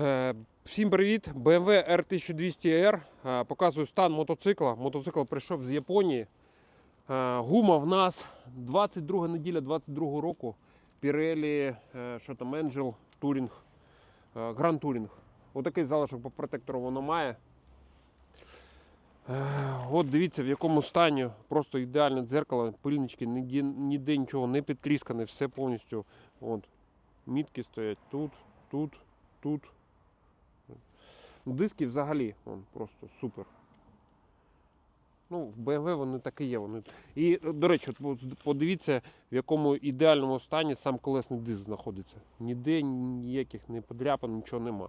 Е, Всім привіт! BMW R1200R. Е, Показую стан мотоцикла. Мотоцикл прийшов з Японії. Е, Гума в нас 22 неділя 22 року. Pirelli, що там, Angel Touring, Grand Touring. Отакий залишок по протектору воно має. От дивіться, в якому стані. Просто ідеальне дзеркало, пильнички, ніде, ніде нічого не підтріскане, все повністю. От. Мітки стоять тут, тут, тут. Диски взагалі вон, просто супер. Ну, в BMW вони так і є. Вони... І, до речі, подивіться, в якому ідеальному стані сам колесний диск знаходиться. Ніде ніяких не подряпин, нічого нема.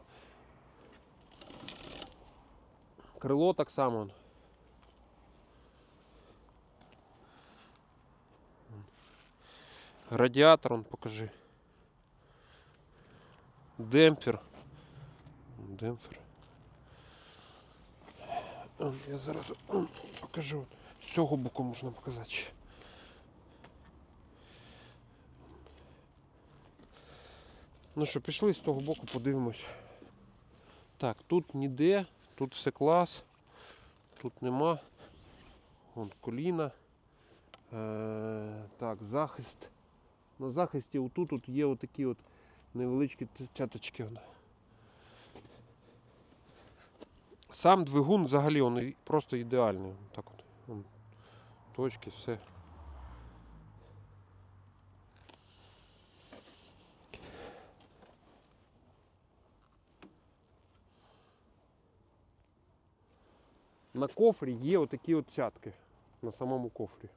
Крило так само. Радіатор, он, покажи. Демпфер. Демпфер. Я зараз покажу. З цього боку можна показати. Ну що, пішли з того боку, подивимось. Так, тут ніде, тут все клас, тут нема. Вон коліна. Е, так, захист. На захисті отут от є отакі от невеличкі цяточки. он. Сам двигун взагалі он і- просто ідеальний. Так от. Точки, все. На кофрі є отакі от цятки. На самому кофрі.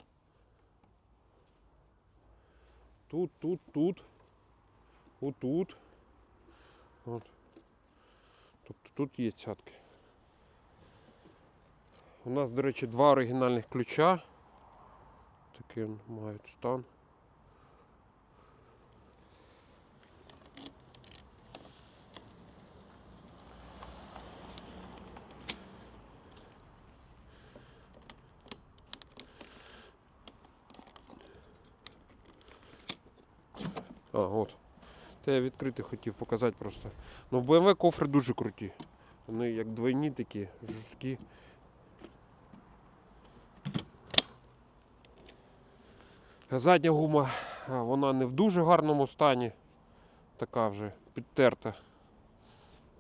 Тут, тут, тут. Отут. От. Тобто тут є цятки. У нас, до речі, два оригінальних ключа. Такі мають стан. А, от. Те я відкрити хотів показати просто. Ну в BMW кофри дуже круті. Вони як двойні такі, жорсткі. Задня гума, вона не в дуже гарному стані. Така вже підтерта.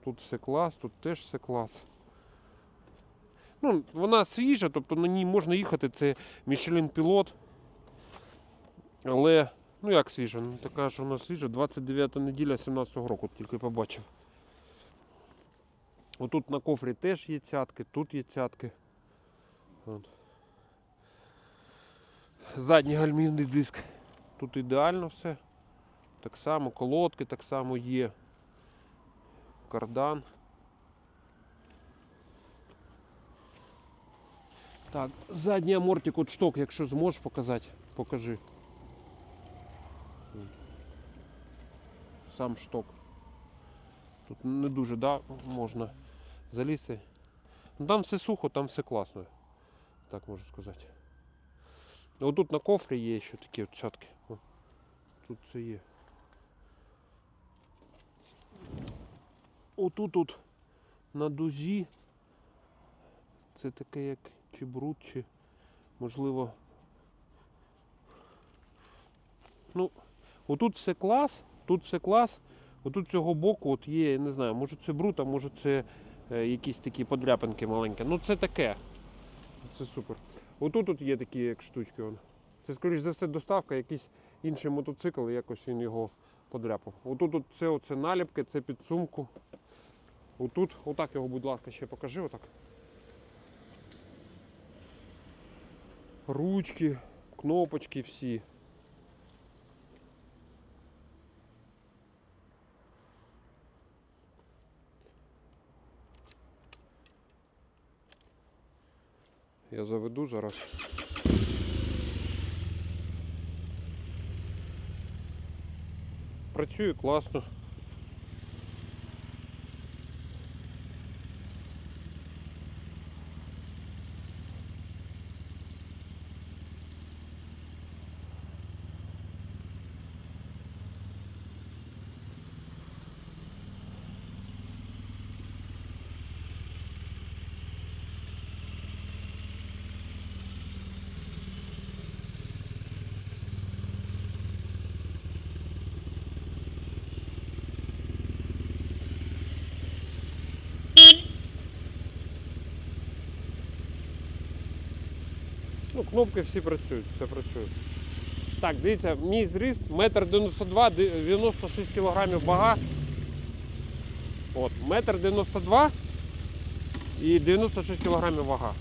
Тут все клас, тут теж все клас. Ну, вона свіжа, тобто на ній можна їхати. Це Michelin Pilot. Але, ну як свіжа? Ну така ж вона свіжа. 29 неділя 17-го року тільки побачив. Отут на кофрі теж є цятки, тут є цятки. От. Задній гальмівний диск. Тут ідеально все. Так само, колодки так само є. Кардан. Так, задній амортик, от шток, якщо зможеш показати, покажи. Сам шток. Тут не дуже, да, можна залізти. Ну, там все сухо, там все класно. Так можу сказати. Отут на кофрі є ще такі цятки. Тут це є. Отут тут на дузі. Це таке як чи бруд, чи можливо. Ну, отут все клас, тут все клас. Отут цього боку от є, я не знаю, може це бруд, а може це е, якісь такі подряпинки маленькі. Ну це таке. Це супер. Отут тут є такі як штучки. Це, скоріш за все, доставка, якийсь інший мотоцикл, якось він його подряпав. Отут от це оце наліпки, це під сумку. Отут, отак його, будь ласка, ще покажи. Отак. Ручки, кнопочки всі. Я заведу зараз. Працює класно. Ну, кнопки всі працюють, все працює. Так, дивіться, мій зріст 1,92 м, 96 кг вага. От, 1,92 м і 96 кг вага.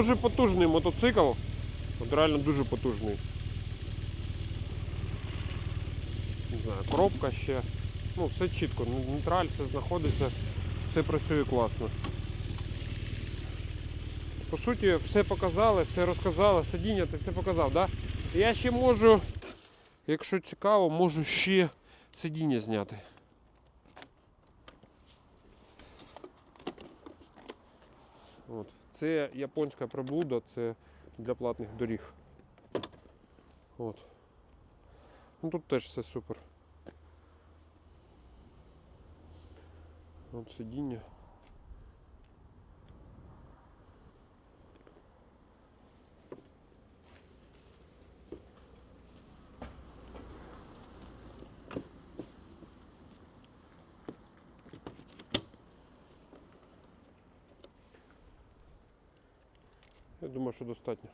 Дуже потужний мотоцикл. От реально дуже потужний. Не знаю, коробка ще. Ну, все чітко, нейтраль, все знаходиться, все працює класно. По суті, все показали, все розказали, сидіння ти все показав, да? Я ще можу, якщо цікаво, можу ще сидіння зняти. От. Це японська приблуда, це для платних доріг. От. Ну тут теж все супер. От сидіння. Думаю, що достатньо.